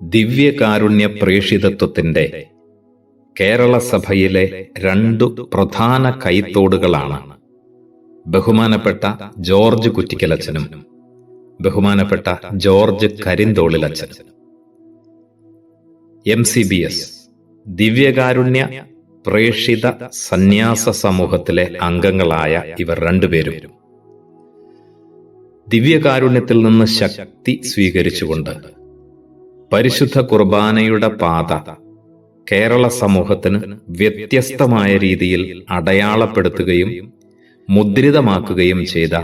ദിവ്യകാരുണ്യ പ്രേഷിതത്വത്തിന്റെ കേരള സഭയിലെ രണ്ടു പ്രധാന കൈത്തോടുകളാണ്. ബഹുമാനപ്പെട്ട ജോർജ് കുറ്റിക്കലച്ചനും ബഹുമാനപ്പെട്ട ജോർജ് കരിന്തോളിലച്ചനും. എം സി ബി എസ് ദിവ്യകാരുണ്യ പ്രേഷിത സന്യാസ സമൂഹത്തിലെ അംഗങ്ങളായ ഇവർ രണ്ടുപേരും ദിവ്യകാരുണ്യത്തിൽ നിന്ന് ശക്തി സ്വീകരിച്ചുകൊണ്ട് പരിശുദ്ധ കുർബാനയുടെ പാത കേരള സമൂഹത്തിന് വ്യത്യസ്തമായ രീതിയിൽ അടയാളപ്പെടുത്തുകയും മുദ്രിതമാക്കുകയും ചെയ്ത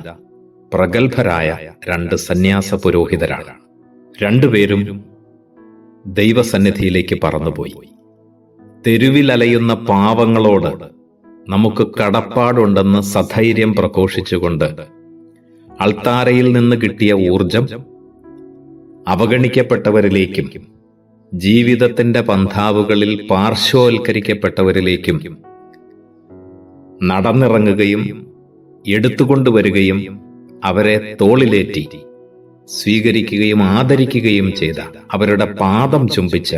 പ്രഗത്ഭരായ രണ്ട് സന്യാസ പുരോഹിതരാണ്. രണ്ടുപേരും ദൈവസന്നിധിയിലേക്ക് പറന്നുപോയി. തെരുവിലലയുന്ന പാവങ്ങളോട് നമുക്ക് കടപ്പാടുണ്ടെന്ന് സധൈര്യം പ്രഘോഷിച്ചുകൊണ്ട് അൾത്താരയിൽ നിന്ന് കിട്ടിയ ഊർജം അവഗണിക്കപ്പെട്ടവരിലേക്കും ജീവിതത്തിന്റെ പന്ഥാവുകളിൽ പാർശ്വവൽക്കരിക്കപ്പെട്ടവരിലേക്കും നടന്നിറങ്ങുകയും എടുത്തുകൊണ്ടുവരികയും അവരെ തോളിലേറ്റി സ്വീകരിക്കുകയും ആദരിക്കുകയും ചെയ്ത അവരുടെ പാദം ചുംബിച്ച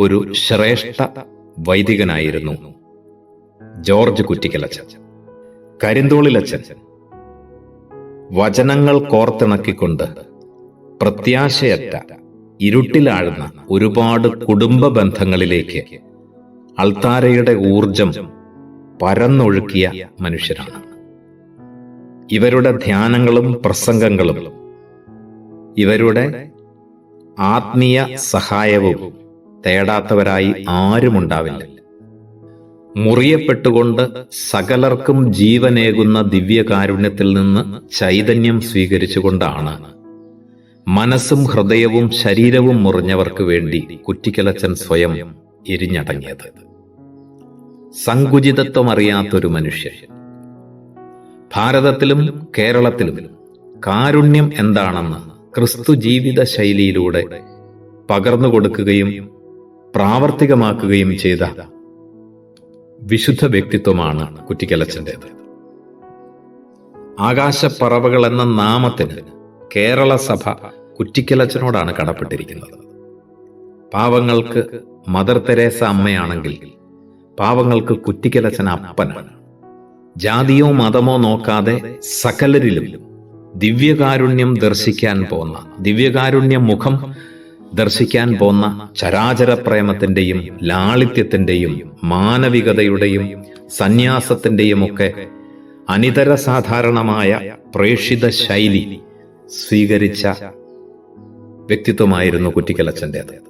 ഒരു ശ്രേഷ്ഠ വൈദികനായിരുന്നു ജോർജ് കുറ്റിക്കലച്ചൻ. കരിന്തോളിലച്ചൻ. വചനങ്ങൾ കോർത്തിണക്കിക്കൊണ്ട് പ്രത്യാശയറ്റ ഇരുട്ടിലാഴുന്ന ഒരുപാട് കുടുംബ ബന്ധങ്ങളിലേക്ക് അൾത്താരയുടെ ഊർജം പരന്നൊഴുക്കിയ മനുഷ്യരാണ്. ഇവരുടെ ധ്യാനങ്ങളും പ്രസംഗങ്ങളും ഇവരുടെ ആത്മീയ സഹായവും തേടാത്തവരായി ആരുമുണ്ടാവില്ല. മുറിയപ്പെട്ടുകൊണ്ട് സകലർക്കും ജീവനേകുന്ന ദിവ്യകാരുണ്യത്തിൽ നിന്ന് ചൈതന്യം സ്വീകരിച്ചുകൊണ്ടാണ് മനസ്സും ഹൃദയവും ശരീരവും മുറിഞ്ഞവർക്ക് വേണ്ടി കുറ്റിക്കലച്ചൻ സ്വയം എരിഞ്ഞടങ്ങിയത്. സങ്കുചിതത്വം അറിയാത്തൊരു മനുഷ്യൻ. ഭാരതത്തിലും കേരളത്തിലും കാരുണ്യം എന്താണെന്ന് ക്രിസ്തു ജീവിത ശൈലിയിലൂടെ പകർന്നു കൊടുക്കുകയും പ്രാവർത്തികമാക്കുകയും ചെയ്ത വിശുദ്ധ വ്യക്തിത്വമാണ് കുറ്റിക്കലച്ചന്റെത്. ആകാശപ്പറവകൾ എന്ന നാമത്തിന് കേരള സഭ കുറ്റിക്കലച്ചനോടാണ് കടപ്പെട്ടിരിക്കുന്നത്. പാവങ്ങൾക്ക് മദർ തെരേസ അമ്മയാണെങ്കിൽ പാവങ്ങൾക്ക് കുറ്റിക്കലച്ചൻ അപ്പനാണ് ജാതിയോ മതമോ നോക്കാതെ സകലരിലും ദിവ്യകാരുണ്യം ദർശിക്കാൻ പോന്ന ദിവ്യകാരുണ്യ മുഖം ദർശിക്കാൻ പോന്ന ചരാചര പ്രേമത്തിന്റെയും ലാളിത്യത്തിന്റെയും മാനവികതയുടെയും സന്യാസത്തിന്റെയും ഒക്കെ അനിതര സാധാരണമായ പ്രേഷിത ശൈലി സ്വീകരിച്ച വ്യക്തിത്വമായിരുന്നു കുറ്റിക്കലച്ഛന്റേത്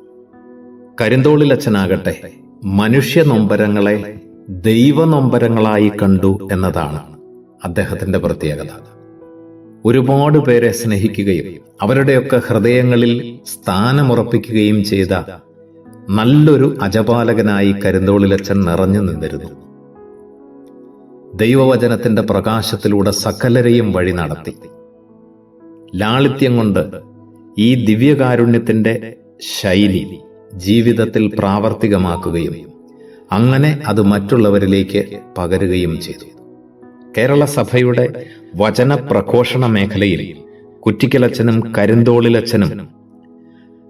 കരിന്തോളിൽ അച്ഛനാകട്ടെ മനുഷ്യ നൊമ്പരങ്ങളെ ദൈവ നൊമ്പരങ്ങളായി കണ്ടു എന്നതാണ് അദ്ദേഹത്തിന്റെ പ്രത്യേകത. ഒരുപാട് പേരെ സ്നേഹിക്കുകയും അവരുടെയൊക്കെ ഹൃദയങ്ങളിൽ സ്ഥാനമുറപ്പിക്കുകയും ചെയ്ത നല്ലൊരു അജപാലകനായി കരിന്തോളിലച്ഛൻ നിറഞ്ഞു നിന്നിരുന്നു. ദൈവവചനത്തിന്റെ പ്രകാശത്തിലൂടെ സകലരെയും വഴി നടത്തി. ലാളിത്യം കൊണ്ട് ഈ ദിവ്യകാരുണ്യത്തിന്റെ ശൈലി ജീവിതത്തിൽ പ്രാവർത്തികമാക്കുകയും അങ്ങനെ അത് മറ്റുള്ളവരിലേക്ക് പകരുകയും ചെയ്തു. കേരള സഭയുടെ വചന പ്രഘോഷണ മേഖലയിൽ കുറ്റിക്കലച്ചനും കരിന്തോളിലച്ചനും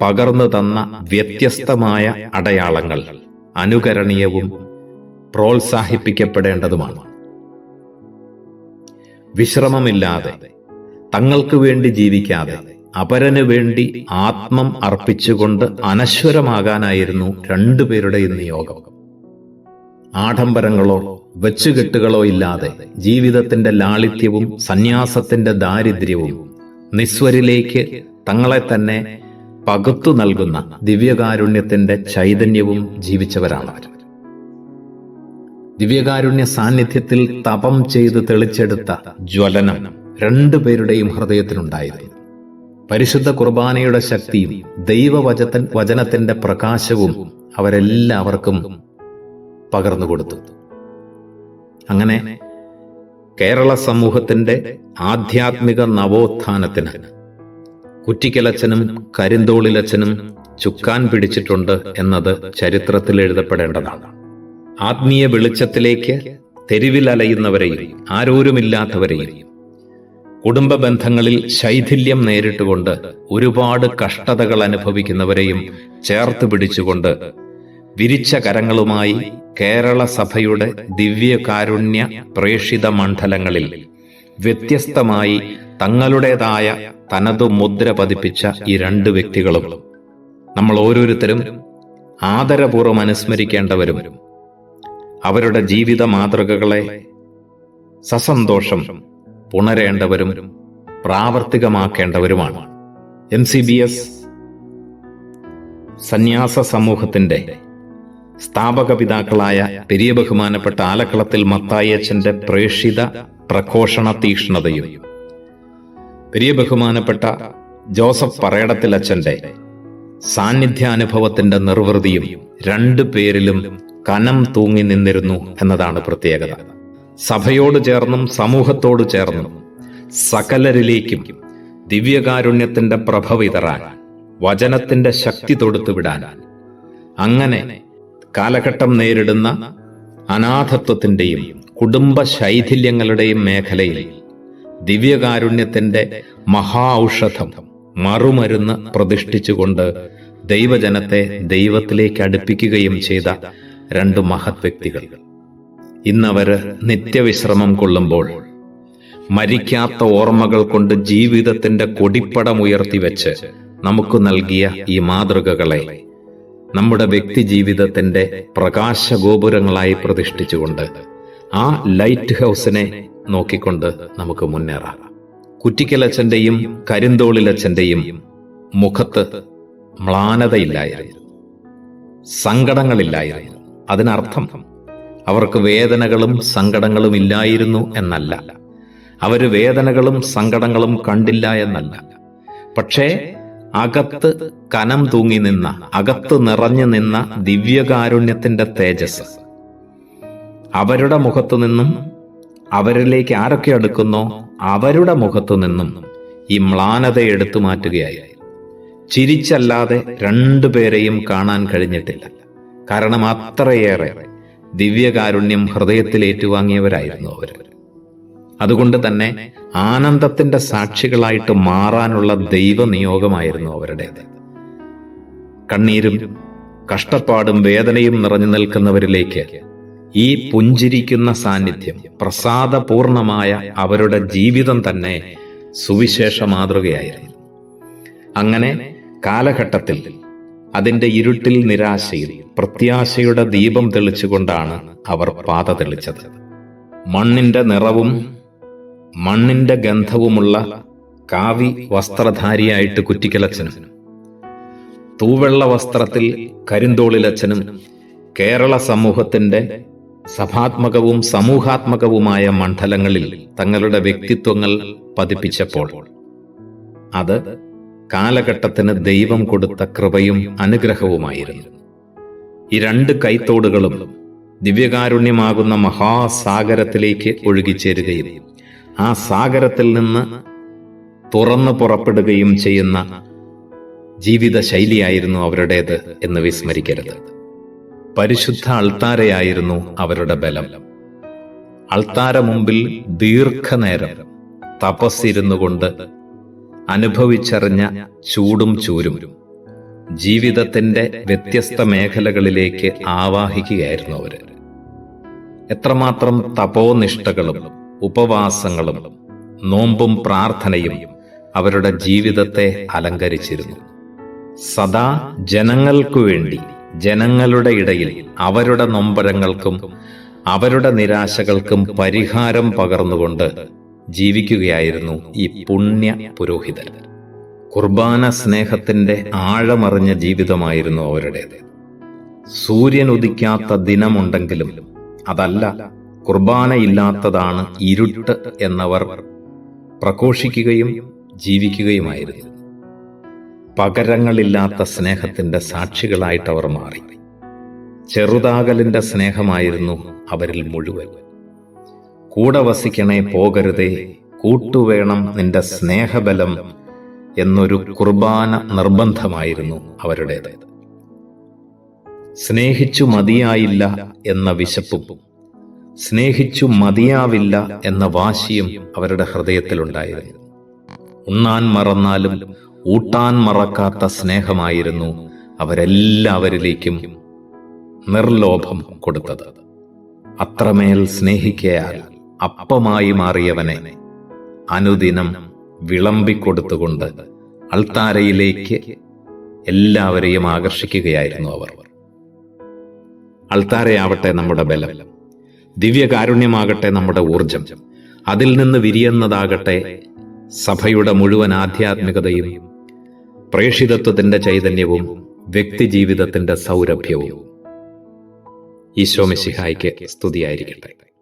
പകർന്നു തന്ന വ്യത്യസ്തമായ അടയാളങ്ങൾ അനുകരണീയവും പ്രോത്സാഹിപ്പിക്കപ്പെടേണ്ടതുമാണ്. വിശ്രമമില്ലാതെ തങ്ങൾക്ക് വേണ്ടി ജീവിക്കാതെ അപരന് വേണ്ടി ആത്മം അർപ്പിച്ചുകൊണ്ട് അനശ്വരമാകാനായിരുന്നു രണ്ടുപേരുടെയും നിയോഗം. ആഡംബരങ്ങളോ വെച്ചുകെട്ടുകളോ ഇല്ലാതെ ജീവിതത്തിന്റെ ലാളിത്യവും സന്യാസത്തിന്റെ ദാരിദ്ര്യവും നിസ്വരിലേക്ക് തങ്ങളെ തന്നെ പകുത്തു നൽകുന്ന ദിവ്യകാരുണ്യത്തിന്റെ ചൈതന്യവും ജീവിച്ചവരാണ് അവർ. ദിവ്യകാരുണ്യ സാന്നിധ്യത്തിൽ തപം ചെയ്ത് തെളിച്ചെടുത്ത ജ്വലനം രണ്ടുപേരുടെയും ഹൃദയത്തിലുണ്ടായിരുന്നു. പരിശുദ്ധ കുർബാനയുടെ ശക്തിയും ദൈവവചത്തൻ വചനത്തിന്റെ പ്രകാശവും അവരെല്ലാവർക്കും പകർന്നു കൊടുത്തു. അങ്ങനെ കേരള സമൂഹത്തിന്റെ ആധ്യാത്മിക നവോത്ഥാനത്തിന് കുറ്റിക്കലച്ചനും കരിന്തോളിലച്ചനും ചുക്കാൻ പിടിച്ചിട്ടുണ്ട് എന്നത് ചരിത്രത്തിൽ എഴുതപ്പെടേണ്ടതാണ്. ആത്മീയ വെളിച്ചത്തിലേക്ക് തെരുവിലലയുന്നവരെയും ആരോരുമില്ലാത്തവരെയും കുടുംബ ബന്ധങ്ങളിൽ ശൈഥില്യം നേരിട്ടുകൊണ്ട് ഒരുപാട് കഷ്ടതകൾ അനുഭവിക്കുന്നവരെയും ചേർത്ത് പിടിച്ചുകൊണ്ട് വിരിച്ച കരങ്ങളുമായി കേരള സഭയുടെ ദിവ്യകാരുണ്യ പ്രേഷിത മണ്ഡലങ്ങളിൽ വ്യത്യസ്തമായി തങ്ങളുടേതായ തനതു മുദ്ര പതിപ്പിച്ച ഈ രണ്ട് വ്യക്തികളും നമ്മൾ ഓരോരുത്തരും ആദരപൂർവം അനുസ്മരിക്കേണ്ടവരും. അവരുടെ ജീവിത മാതൃകകളെ സസന്തോഷം പുണരേണ്ടവരും പ്രാവർത്തികമാക്കേണ്ടവരുമാണ്. എം സി ബി എസ് സന്യാസ സമൂഹത്തിന്റെ സ്ഥാപക പിതാക്കളായ പെരിയ ബഹുമാനപ്പെട്ട ആലക്കളത്തിൽ മത്തായച്ചന്റെ പ്രേഷിത പ്രഘോഷണ തീക്ഷ്ണതയും പെരിയ ബഹുമാനപ്പെട്ട ജോസഫ് പറയടത്തിൽ അച്ഛന്റെ സാന്നിധ്യാനുഭവത്തിന്റെ നിർവൃതിയും രണ്ടു പേരിലും കനം തൂങ്ങി നിന്നിരുന്നു എന്നതാണ് പ്രത്യേകത. സഭയോട് ചേർന്നും സമൂഹത്തോട് ചേർന്നും സകലരിലേക്കും ദിവ്യകാരുണ്യത്തിന്റെ പ്രഭ വിതറാൻ വചനത്തിന്റെ ശക്തി തൊടുത്തുവിടാൻ അങ്ങനെ കാലഘട്ടം നേരിടുന്ന അനാഥത്വത്തിന്റെയും കുടുംബ ശൈഥില്യങ്ങളുടെയും മേഖലയിൽ ദിവ്യകാരുണ്യത്തിന്റെ മഹാ ഔഷധം മറുമരുന്ന് പ്രതിഷ്ഠിച്ചുകൊണ്ട് ദൈവജനത്തെ ദൈവത്തിലേക്ക് അടുപ്പിക്കുകയും ചെയ്ത രണ്ട് മഹത് വ്യക്തികൾ ഇന്നവര് നിത്യവിശ്രമം കൊള്ളുമ്പോൾ മരിക്കാത്ത ഓർമ്മകൾ കൊണ്ട് ജീവിതത്തിന്റെ കൊടിപ്പടം ഉയർത്തിവെച്ച് നമുക്ക് നൽകിയ ഈ മാതൃകകളെ നമ്മുടെ വ്യക്തി ജീവിതത്തിന്റെ പ്രകാശഗോപുരങ്ങളായി പ്രതിഷ്ഠിച്ചുകൊണ്ട് ആ ലൈറ്റ് ഹൗസിനെ നോക്കിക്കൊണ്ട് നമുക്ക് മുന്നേറാം. കുറ്റിക്കലച്ഛന്റെയും കരിന്തോളിലച്ഛന്റെയും മുഖത്ത് മ്ലാനതയില്ലായിരുന്നു. സങ്കടങ്ങളില്ലായിരുന്നു. അതിനർത്ഥം അവർക്ക് വേദനകളും സങ്കടങ്ങളും ഇല്ലായിരുന്നു എന്നല്ല. അവർ വേദനകളും സങ്കടങ്ങളും കണ്ടില്ല എന്നല്ല. പക്ഷേ അകത്ത് കനം തൂങ്ങി നിന്ന അകത്ത് നിറഞ്ഞു നിന്ന ദിവ്യകാരുണ്യത്തിന്റെ തേജസ്. അവരുടെ മുഖത്തു നിന്നും അവരിലേക്ക് ആരൊക്കെ അടുക്കുന്നോ അവരുടെ മുഖത്തു നിന്നും ഈ മ്ലാനത എടുത്തു മാറ്റുകയായി. ചിരിച്ചല്ലാതെ രണ്ടുപേരെയും കാണാൻ കഴിഞ്ഞിട്ടില്ല. കാരണം അത്രയേറെ ദിവ്യകാരുണ്യം ഹൃദയത്തിൽ ഏറ്റുവാങ്ങിയവരായിരുന്നു അവർ. അതുകൊണ്ട് തന്നെ ആനന്ദത്തിന്റെ സാക്ഷികളായിട്ട് മാറാനുള്ള ദൈവനിയോഗമായിരുന്നു അവരുടേത്. കണ്ണീരും കഷ്ടപ്പാടും വേദനയും നിറഞ്ഞു നിൽക്കുന്നവരിലേക്ക് ഈ പുഞ്ചിരിക്കുന്ന സാന്നിധ്യം പ്രസാദപൂർണമായ അവരുടെ ജീവിതം തന്നെ സുവിശേഷ മാതൃകയായിരുന്നു. അങ്ങനെ കാലഘട്ടത്തിൽ അതിന്റെ ഇരുട്ടിൽ നിരാശയിൽ പ്രത്യാശയുടെ ദീപം തെളിച്ചുകൊണ്ടാണ് അവർ പാത തെളിച്ചത്. മണ്ണിന്റെ നിറവും മണ്ണിന്റെ ഗന്ധവുമുള്ള കാവി വസ്ത്രധാരിയായിട്ട് കുറ്റിക്കലച്ചനും തൂവെള്ള വസ്ത്രത്തിൽ കരിന്തോളിലച്ചനും കേരള സമൂഹത്തിന്റെ സഭാത്മകവും സമൂഹാത്മകവുമായ മണ്ഡലങ്ങളിൽ തങ്ങളുടെ വ്യക്തിത്വങ്ങൾ പതിപ്പിച്ചപ്പോൾ അത് കാലഘട്ടത്തിന് ദൈവം കൊടുത്ത കൃപയും അനുഗ്രഹവുമായിരുന്നു. ഈ രണ്ട് കൈത്തോടുകളും ദിവ്യകാരുണ്യമാകുന്ന മഹാസാഗരത്തിലേക്ക് ഒഴുകിച്ചേരുകയും ആ സാഗരത്തിൽ നിന്ന് തുറന്നു പുറപ്പെടുകയും ചെയ്യുന്ന ജീവിത ശൈലിയായിരുന്നു അവരുടേത് എന്ന് വിസ്മരിക്കരുത്. പരിശുദ്ധ അൾത്താരയായിരുന്നു അവരുടെ ബലം. അൾത്താര മുമ്പിൽ ദീർഘനേരം തപസ്സിരുന്നു കൊണ്ട് അനുഭവിച്ചറിഞ്ഞ ചൂടും ചൂരും. ജീവിതത്തിന്റെ വ്യത്യസ്ത മേഖലകളിലേക്ക് ആവാഹിക്കുകയായിരുന്നു അവർ. എത്രമാത്രം തപോനിഷ്ഠകളും ഉപവാസങ്ങളും നോമ്പും പ്രാർത്ഥനയും അവരുടെ ജീവിതത്തെ അലങ്കരിച്ചിരുന്നു. സദാ ജനങ്ങൾക്കു വേണ്ടി ജനങ്ങളുടെ ഇടയിൽ അവരുടെ നൊമ്പരങ്ങൾക്കും അവരുടെ നിരാശകൾക്കും പരിഹാരം പകർന്നുകൊണ്ട് ജീവിക്കുകയായിരുന്നു ഈ പുണ്യ പുരോഹിതൻ. കുർബാന സ്നേഹത്തിന്റെ ആഴമറിഞ്ഞ ജീവിതമായിരുന്നു അവരുടേത്. സൂര്യൻ ഉദിക്കാത്ത ദിനമുണ്ടെങ്കിലും അതല്ല കുർബാനയില്ലാത്തതാണ് ഇരുട്ട് എന്നവർ പ്രഘോഷിക്കുകയും ജീവിക്കുകയുമായിരുന്നു. പകരങ്ങളില്ലാത്ത സ്നേഹത്തിന്റെ സാക്ഷികളായിട്ടവർ മാറി. ചെറുതാകലിന്റെ സ്നേഹമായിരുന്നു അവരിൽ മുഴുവൻ. കൂടെ വസിക്കണേ പോകരുതേ. കൂട്ടുവേണം നിന്റെ സ്നേഹബലം എന്നൊരു കുർബാന നിർബന്ധമായിരുന്നു അവരുടേത്. സ്നേഹിച്ചു മതിയായില്ല എന്ന വിശപ്പും സ്നേഹിച്ചു മതിയാവില്ല എന്ന വാശിയും അവരുടെ ഹൃദയത്തിലുണ്ടായിരുന്നു. ഉണ്ണാൻ മറന്നാലും ഊട്ടാൻ മറക്കാത്ത സ്നേഹമായിരുന്നു അവരെല്ലാവരിലേക്കും നിർലോഭം കൊടുത്തത്. അത്രമേൽ സ്നേഹിക്കയാൽ അപ്പമായി മാറിയവനെ അനുദിനം വിളമ്പിക്കൊടുത്തുകൊണ്ട് അൾത്താരയിലേക്ക് എല്ലാവരെയും ആകർഷിക്കുകയായിരുന്നു അവർ. അൾത്താരയാവട്ടെ നമ്മുടെ ബലം. ദിവ്യകാരുണ്യമാകട്ടെ നമ്മുടെ ഊർജം. അതിൽ നിന്ന് വിരിയുന്നതാകട്ടെ സഭയുടെ മുഴുവൻ ആധ്യാത്മികതയും പ്രേഷിതത്വത്തിന്റെ ചൈതന്യവും വ്യക്തിജീവിതത്തിന്റെ സൗരഭ്യവും. ഈശോ സ്തുതിയായിരിക്കട്ടെ.